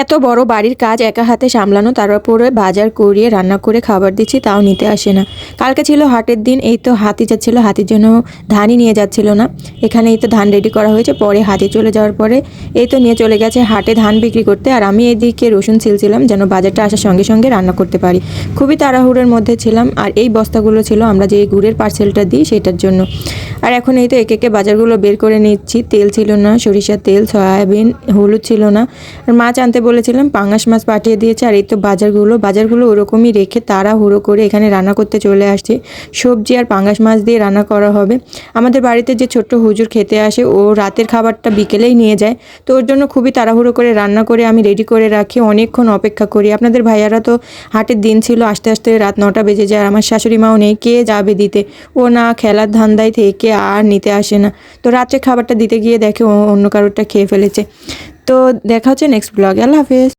এত বড় বাড়ির কাজ একা হাতে সামলানো, তার উপরে বাজার করিয়ে রান্না করে খাবার দিচ্ছি, তাও নিতে আসে না। কালকে ছিল হাটের দিন, এই তো হাতি যাচ্ছিল, হাতির জন্য ধানই নিয়ে যাচ্ছিল না। এখানে এই তো ধান রেডি করা হয়েছে, পরে হাতি চলে যাওয়ার পরে এই তো নিয়ে চলে গেছে, হাটে ধান বিক্রি করতে। আর আমি এদিকে রসুন ছিলছিলাম, যেন বাজারটা আসার সঙ্গে সঙ্গে রান্না করতে পারি। খুবই তাড়াহুড়োর মধ্যে ছিলাম, আর এই বস্তাগুলো ছিল, আমরা যে গুড়ের পার্সেলটা দিই, সেটার জন্য। আর এখন এই তো একে একে বাজারগুলো বের করে নিচ্ছি, তেল ছিল না, সরিষার তেল, সয়াবিন, হলুদ ছিল না। আর মাছ আনতে বলেছিলাম, পাঙাশ মাছ পাঠিয়ে দিয়েছে আর এই তো বাজারগুলো। বাজারগুলো ওরকমই রেখে তারা হুড়ো করে এখানে রান্না করতে চলে আসছে। সবজি আর পাঙাশ মাছ দিয়ে রান্না করা হবে। আমাদের বাড়িতে যে ছোট্ট হুজুর খেতে আসে, ও রাতের খাবারটা বিকেলেই নিয়ে যায়। তো ওর জন্য খুবই তাড়াহুড়ো করে রান্না করে আমি রেডি করে রাখি। অনেকক্ষণ অপেক্ষা করি। আপনাদের ভাইয়ারা তো হাটের দিন ছিল, আস্তে আস্তে রাত নটা বেজে যায়। আর আমার শাশুড়ি মাও নেই, কে যাবে দিতে? ও না খেলার ধান্দায় থেকে আর নিতে আসে না। তো রাত্রে খাবারটা দিতে গিয়ে দেখে অন্য কারোরটা খেয়ে ফেলেছে। তো দেখা হচ্ছে নেক্সট ব্লগে আল্লাহ হাফেজ।